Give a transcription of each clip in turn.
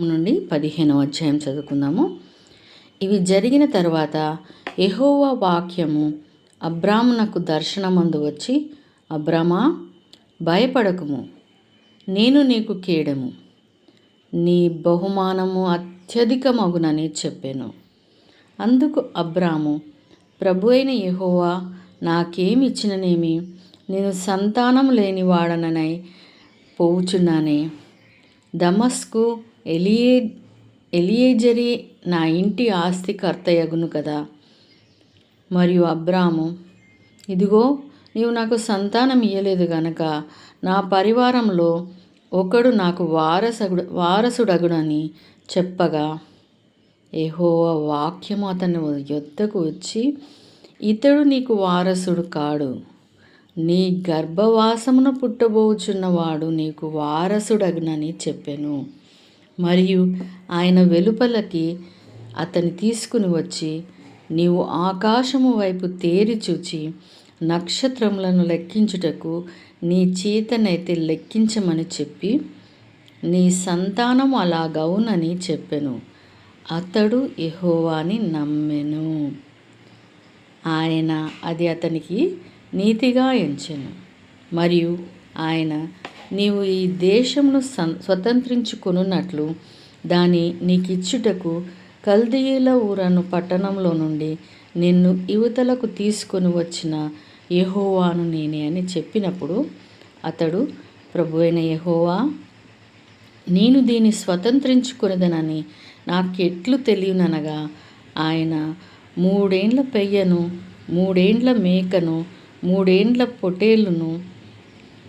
నుండి పదిహేనవ అధ్యాయం చదువుకుందాము. ఇవి జరిగిన తర్వాత ఎహోవా వాక్యము అబ్రామునకు దర్శనమందు వచ్చి అబ్రామా భయపడకుము నేను నీకు కీడము. నీ బహుమానము అత్యధికమగునని చెప్పాను. అందుకు అబ్రాము ప్రభు అయిన యహోవా నాకేమి ఇచ్చిననేమి నేను సంతానం లేని వాడననై పోవుచున్నానే. దమస్కు ఎలియే ఎలియేజరి నా ఇంటి ఆస్తి కర్తయగును కదా. మరియు అబ్రాము ఇదిగో నీవు నాకు సంతానం ఇయ్యలేదు గనక నా పరివారంలో ఒకడు నాకు వారసగుడు వారసుడగుడని చెప్పగా. ఏహో వాక్యము అతని యొద్దకు వచ్చి ఇతడు నీకు వారసుడు కాడు. నీ గర్భవాసమున పుట్టబోచున్నవాడు నీకు వారసుడగునని చెప్పెను. మరియు ఆయన వెలుపలకి అతని తీసుకుని వచ్చి నీవు ఆకాశము వైపు తేరి చూచి నక్షత్రములను లెక్కించుటకు నీ చేతనైతే లెక్కించమని చెప్పి నీ సంతానం అలాగవునని చెప్పెను. అతడు ఎహోవాని నమ్మెను. ఆయన అది అతనికి నీతిగా ఎంచెను. మరియు ఆయన నీవు ఈ దేశమును సం స్వతంత్రించుకొనున్నట్లు దాని నీకిచ్చుటకు కల్దీయుల ఊరను పట్టణంలో నుండి నిన్ను యువతలకు తీసుకొని వచ్చిన యహోవాను నేనే అని చెప్పినప్పుడు అతడు ప్రభు అయిన యెహోవా నేను దీన్ని స్వతంత్రించుకొనిదనని నాకెట్లు తెలియననగా ఆయన మూడేండ్ల పెయ్యను మూడేండ్ల మేకను మూడేండ్ల పొటేలును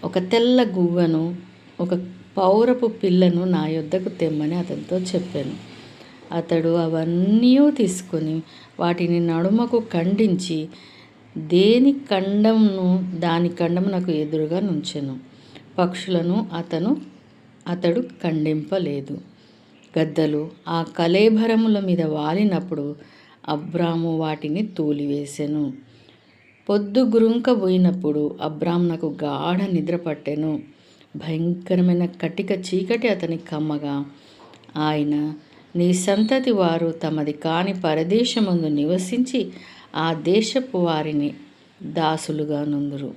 ఒక తెల్ల గువ్వను ఒక పౌరపు పిల్లను నా యొద్దకు తెమ్మని అతనితో చెప్పాను. అతడు అవన్నీ తీసుకొని వాటిని నడుమకు ఖండించి దేని ఖండమును దాని ఖండమునకు ఎదురుగా నుంచెను. పక్షులను అతను అతడు ఖండింపలేదు. గద్దలు ఆ కలేభరముల మీద వాలినప్పుడు అబ్రాము వాటిని తూలివేసెను. పొద్దు గురుంకబోయినప్పుడు అబ్రాహ్మణకు గాఢ నిద్ర పట్టెను. భయంకరమైన కటిక చీకటి అతని కమ్మగా. ఆయన నీ సంతతి వారు తమది కాని పరదేశమందు నివసించి ఆ దేశపు వారిని దాసులుగా నందురు.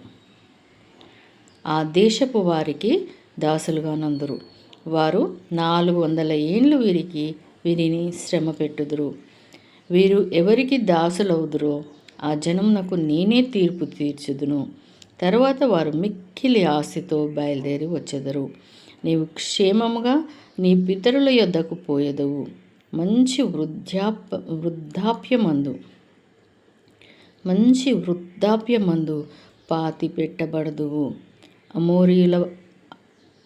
ఆ దేశపు వారికి దాసులుగా నందురు. వారు నాలుగు వందల ఏండ్లు వీరికి వీరిని శ్రమ పెట్టుదురు. వీరు ఎవరికి దాసులవుదురో ఆ జనమునకు నేనే తీర్పు తీర్చుదును. తరువాత వారు మిక్కిలి ఆస్తితో బయలుదేరి వచ్చెదరు. నీవు క్షేమముగా నీ పితరుల యొద్దకు పోయేదవు. మంచి వృద్ధాప్య వృద్ధాప్యమందు మంచి వృద్ధాప్యమందు పాతి పెట్టబడదువు. అమోరియుల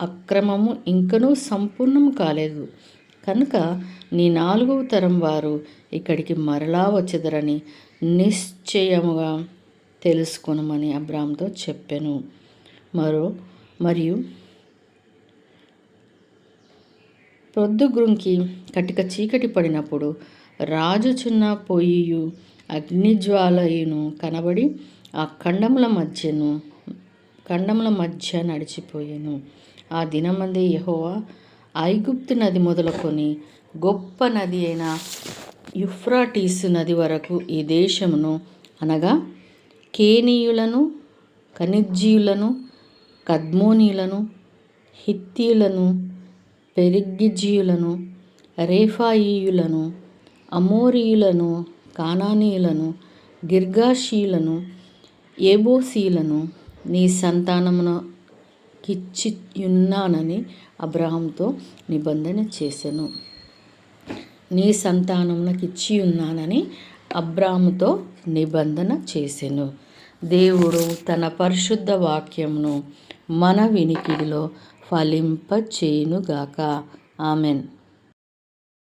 అక్రమము ఇంకనూ సంపూర్ణం కాలేదు. కనుక నీ నాలుగవ తరం వారు ఇక్కడికి మరలా వచ్చెదరని నిశ్చయముగా తెలుసుకొనమని అబ్రామ్తో చెప్పాను. మరో మరియు ప్రొద్దుగ్రుంకి కటిక చీకటి పడినప్పుడు రాజుచున్న పొయ్యియు అగ్నిజ్వాలయును కనబడి ఆ ఖండముల మధ్యను ఖండముల మధ్య నడిచిపోయాను. ఆ దినమంది యహోవా ఐగుప్తు నది మొదలుకొని గొప్ప నది అయిన యుఫ్రాటీస్ నది వరకు ఈ దేశమును అనగా కేనీయులను ఖనిజ్జీయులను కద్మోనీయులను హిత్తీయులను పెరిగ్గిజీయులను రేఫాయియులను అమోరీయులను కానానీయులను గిర్గాషీయులను ఏబోసీలను నీ సంతానమునకిచ్చియున్నానని అబ్రహాంతో నిబంధన చేశాను నీ సంతానమునకిచ్చి ఉన్నానని అబ్రాముతో నిబంధన చేసెను. దేవుడు తన పరిశుద్ధ వాక్యమును మన వినికిడిలో ఫలింపచేయునుగాక. ఆమెన్.